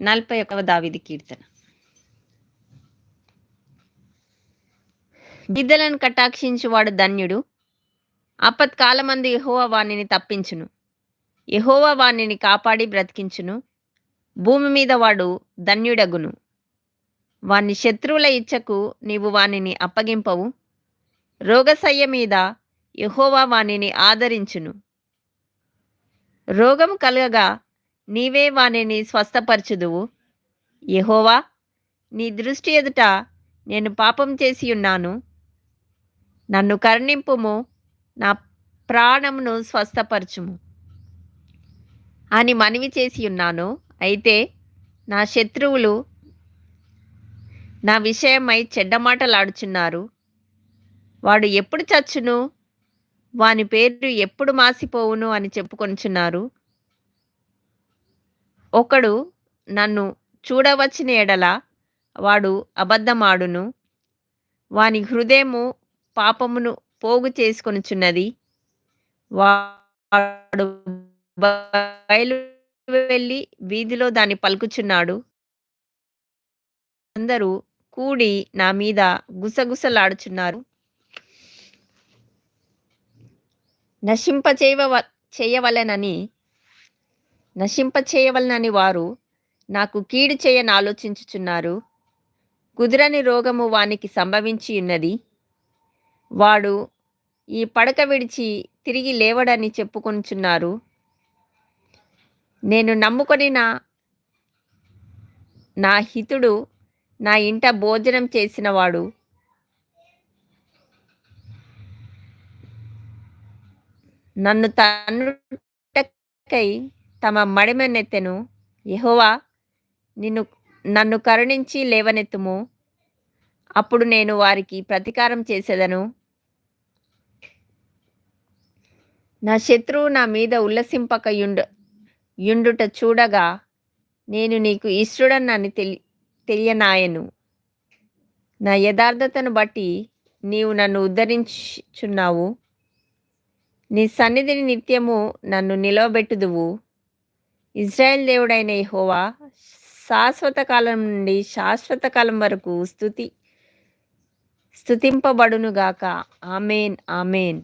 నలభై ఒకవ దావిది కీర్తన. బిద్దలను కటాక్షించువాడు ధన్యుడు. ఆపత్కాలమందు యెహోవా వాణిని తప్పించును. యెహోవా వాణిని కాపాడి బ్రతికించును. భూమి మీద వాడు ధన్యుడగును. వాని శత్రువుల ఇచ్చకు నీవు వానిని అప్పగింపవు. రోగశయ్య మీద యహోవా వానిని ఆదరించును. రోగం కలగగా నీవే వానిని స్వస్థపరచుదువు. యహోవా నీ దృష్టి ఎదుట నేను పాపం చేసి ఉన్నాను. నన్ను కరుణింపుము నా ప్రాణమును స్వస్థపరచుము. అని మనవి చేసి ఉన్నాను. అయితే నా శత్రువులు నా విషయమై చెడ్డమాటలాడుచున్నారు వాడు ఎప్పుడు చచ్చును? వాని పేరు ఎప్పుడు మాసిపోవును అని చెప్పుకొనుచున్నారు. ఒకడు నన్ను చూడవచ్చిన ఎడల వాడు అబద్ధమాడును. వాని హృదయము పాపమును పోగు చేసుకొనుచున్నది. వాడు బయలు వెళ్ళి వీధిలో దాన్ని పలుకుచున్నాడు. అందరూ కూడి నా మీద గుసగుసలాడుచున్నారు. నశింప చేయవ చేయవలెనని నశింప చేయవలనని వారు నాకు కీడు చేయని ఆలోచించుచున్నారు. కుదిరని రోగము వానికి సంభవించి ఉన్నది. వాడు ఈ పడక విడిచి తిరిగి లేవడని చెప్పుకొనుచున్నారు. నేను నమ్ముకొని నా నా హితుడు నా ఇంట భోజనం చేసినవాడు. నన్ను తన్నుటకై తమ మడిమెన్నెత్తెను? యహోవా నిన్ను నన్ను కరుణించి లేవనెత్తుము. అప్పుడు నేను వారికి ప్రతీకారం చేసేదను. నా శత్రువు నా మీద ఉల్లసింపక యుండు యుండుట చూడగా నేను నీకు ఇష్టడనని తెలి తెలియనాయను. నా యథార్థతను బట్టి నీవు నన్ను ఉద్ధరించుచున్నావు. నీ సన్నిధిని నిత్యము నన్ను నిలవబెట్టుదువు. ఇజ్రాయెల్ దేవుడైన యహోవా శాశ్వత కాలం నుండి శాశ్వత కాలం వరకు స్థుతి స్థుతింపబడునుగాక. Amen amen.